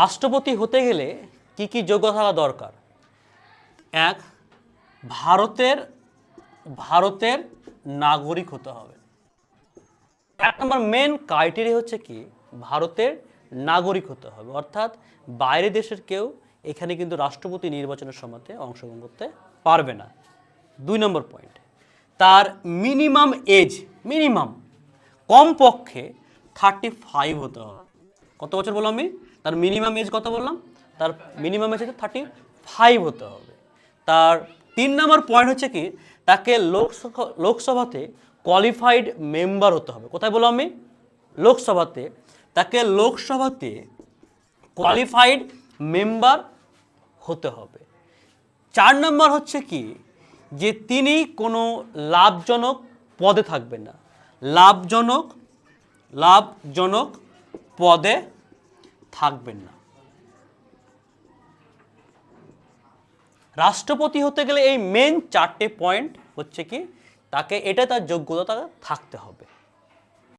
রাষ্ট্রপতি হতে গেলে কি কি যোগ্যতা থাকা দরকার? এক, ভারতের ভারতের নাগরিক হতে হবে। এক নম্বর মেন ক্রাইটেরিয়া হচ্ছে কি? ভারতের নাগরিক হতে হবে। অর্থাৎ বাইরে দেশের কেউ এখানে কিন্তু রাষ্ট্রপতি নির্বাচনের সময়তে অংশগ্রহণ করতে পারবে না। দুই নম্বর পয়েন্ট তার মিনিমাম এজ মিনিমাম কমপক্ষে থার্টি ফাইভ হতে হবে। কত বছর বললাম আমি? তার মিনিমাম এজ কত বললাম? তার মিনিমাম এজ হচ্ছে থার্টি ফাইভ হতে হবে। তার তিন নম্বর পয়েন্ট হচ্ছে কি? তাকে লোকসভা, লোকসভাতে কোয়ালিফাইড মেম্বার হতে হবে। কোথায় বললাম আমি? লোকসভাতে। তাকে লোকসভাতে কোয়ালিফাইড মেম্বার হতে হবে। চার নম্বর হচ্ছে কি? যে তিনি কোনো লাভজনক পদে থাকবেন না। লাভজনক লাভজনক পদে থাকবেন না। রাষ্ট্রপতি হতে গেলে এই মেন চারটে পয়েন্ট হচ্ছে কি, তাকে এটা তার যোগ্যতা থাকতে হবে।